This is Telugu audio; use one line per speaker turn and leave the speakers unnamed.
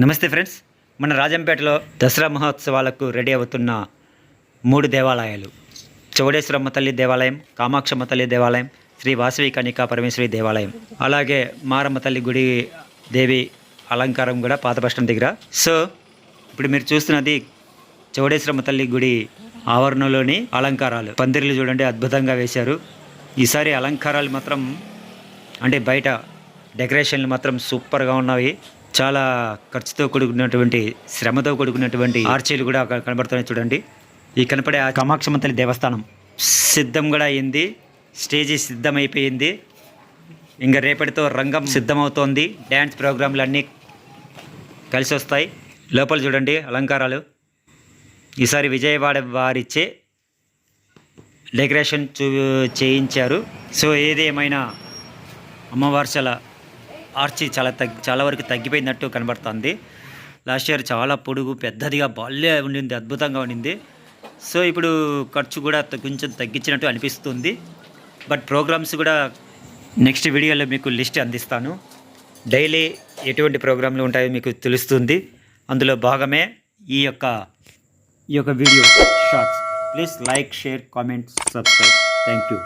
నమస్తే ఫ్రెండ్స్ మన రాజంపేటలో దసరా మహోత్సవాలకు రెడీ అవుతున్న మూడు దేవాలయాలు. చౌడేశ్వరమ్మ తల్లి దేవాలయం కామాక్షమ్మ తల్లి దేవాలయం శ్రీ వాసవి కనికా పరమేశ్వరి దేవాలయం అలాగే మారమ్మ తల్లి గుడి దేవి అలంకారం కూడా పాత దగ్గర. సో ఇప్పుడు మీరు చూస్తున్నది చౌడేశ్వరమ్మ తల్లి గుడి ఆవరణలోని అలంకారాలు. పందిర్లు చూడండి అద్భుతంగా వేశారు. ఈసారి అలంకారాలు మాత్రం అంటే బయట డెకరేషన్లు మాత్రం సూపర్గా ఉన్నవి. చాలా ఖర్చుతో కూడుకున్నటువంటి శ్రమతో కూడుకున్నటువంటి ఆర్చీలు కూడా అక్కడ కనబడుతున్నాయి చూడండి. ఈ కనపడే ఆ కామాక్షమ్మ తల్లి దేవస్థానం సిద్ధం కూడా అయింది. స్టేజీ సిద్ధమైపోయింది. ఇంకా రేపటితో రంగం సిద్ధమవుతోంది. డ్యాన్స్ ప్రోగ్రాంలు అన్నీ కలిసి వస్తాయి లోపల చూడండి అలంకారాలు. ఈసారి విజయవాడ వారిచే డెకరేషన్ చూ చేయించారు. సో ఏది ఏమైనా అమ్మవారు ఆర్చి చాలా తగ్గి చాలా వరకు తగ్గిపోయినట్టు కనబడుతుంది. లాస్ట్ ఇయర్ చాలా పొడుగు పెద్దదిగా బాల్యే ఉండింది అద్భుతంగా ఉండింది. సో ఇప్పుడు ఖర్చు కూడా కొంచెం తగ్గించినట్టు అనిపిస్తుంది. బట్ ప్రోగ్రామ్స్ కూడా నెక్స్ట్ వీడియోలో మీకు లిస్ట్ అందిస్తాను. డైలీ ఎటువంటి ప్రోగ్రాంలు ఉంటాయో మీకు తెలుస్తుంది. అందులో భాగమే ఈ యొక్క ఈ యొక్క video shorts. Please like share comment subscribe. Thank you.